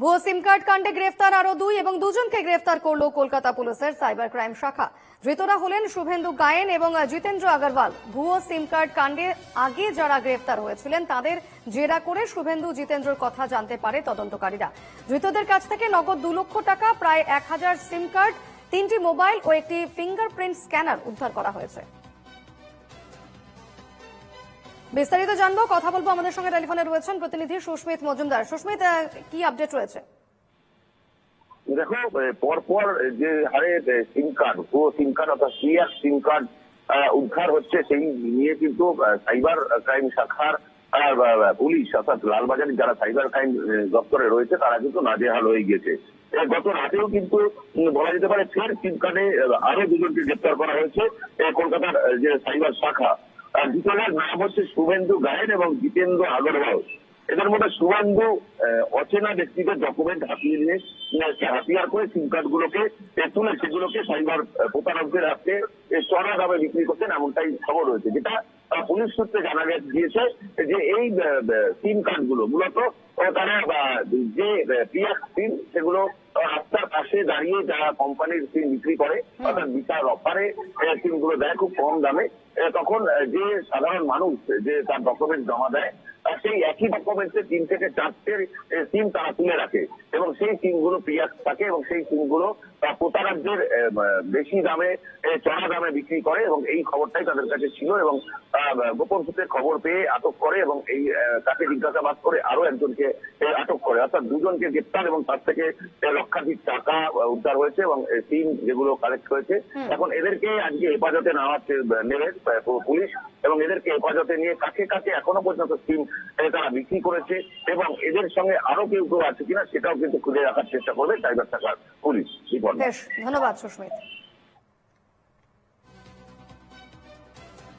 ভুয়ো সিম কার্ড কাণ্ডে গ্রেফতার আরও দুই এবং দুজনকে গ্রেফতার করল কলকাতা পুলিশের সাইবার ক্রাইম শাখা। ধৃতরা হলেন শুভেন্দু গায়েন এবং জিতেন্দ্র আগরওয়াল। ভুয়ো সিম কার্ড কাণ্ডে আগে যারা গ্রেফতার হয়েছিলেন, তাদের জেরা করে শুভেন্দু জিতেন্দ্রর কথা জানতে পারে তদন্তকারীরা। ধৃতদের কাছ থেকে নগদ দু লক্ষ টাকা, প্রায় এক হাজার সিম কার্ড, তিনটি মোবাইল ও একটি ফিঙ্গারপ্রিন্ট স্ক্যানার উদ্ধার করা হয়েছে। বিস্তারিত জানব, কথা বলব আমাদের সঙ্গে টেলিফোনে রয়েছেন প্রতিনিধি সুস্মিত মজুমদার। সুস্মিত কি আপডেট রয়েছে? দেখো পর পর যে হারে সিম কার্ড পুরো সিম কার্ড অর্থাৎ সিআর সিম কার্ড উদ্ধার হচ্ছে, সেই নিয়ে কিন্তু সাইবার ক্রাইম শাখার পুলিশ অর্থাৎ লালবাজারের যারা সাইবার ক্রাইম দপ্তরে রয়েছে, তারা কিন্তু নাজেহাল হয়ে গেছে গত রাতেও কিন্তু বলা যেতে পারে, ফের সিম কার্ডে আরও দুজনকে গ্রেপ্তার করা হয়েছে। কলকাতার যে সাইবার শাখা দুজনের নাম হচ্ছে শুভেন্দু গায়েন এবং জিতেন্দ্র আগরওয়াল। এদের মধ্যে শুভেন্দু অচেনা ব্যক্তিদের ডকুমেন্ট হাতিয়ে নিয়ে হাতিয়ার করে সিম কার্ড গুলোকে তুলে সেগুলোকে সাইবার প্রতারকদের হাতে চড়া দামে বিক্রি করছেন এমনটাই খবর রয়েছে। যেটা পুলিশ সূত্রে জানা গিয়েছে যে এই সিম কার্ডগুলো মূলত তারা যে পিএস সিম সেগুলো রাস্তার দাঁড়িয়ে যারা কোম্পানির সিম বিক্রি করে অর্থাৎ বিচার অফারে সিমগুলো দেয় খুব কম দামে তখন যে সাধারণ মানুষ যে তার ডকুমেন্ট জমা দেয় সেই একই ডকুমেন্টে তিন থেকে চারটের সিম তারা তুলে রাখে। এবং সেই সিমগুলো পিয়াস থাকে এবং সেই সিমগুলো প্রতারকদের আহ, বেশি দামে চড়া দামে বিক্রি করে এবং এই খবরটাই তাদের কাছে ছিল এবং গোপন সূত্রে খবর পেয়ে আটক করে এবং এই তাকে জিজ্ঞাসাবাদ করে আরও একজনকে আটক করে। অর্থাৎ দুজনকে গ্রেপ্তার এবং তার থেকে লক্ষাধিক টাকা উদ্ধার হয়েছে এবং সিম যেগুলো কালেক্ট হয়েছে। এখন এদেরকে আজকে হেফাজতে নেওয়া নেবে পুলিশ এবং এদেরকে হেফাজতে নিয়ে কাছে কাছে এখনও পর্যন্ত আহ, তারা বিক্রি করেছে এবং এদের সঙ্গে আরও কেউ কেউ আছে কিনা সেটাও কিন্তু খুঁজে রাখার চেষ্টা করবে সাইবার শাখার পুলিশ ধন্যবাদ সুস্মিত।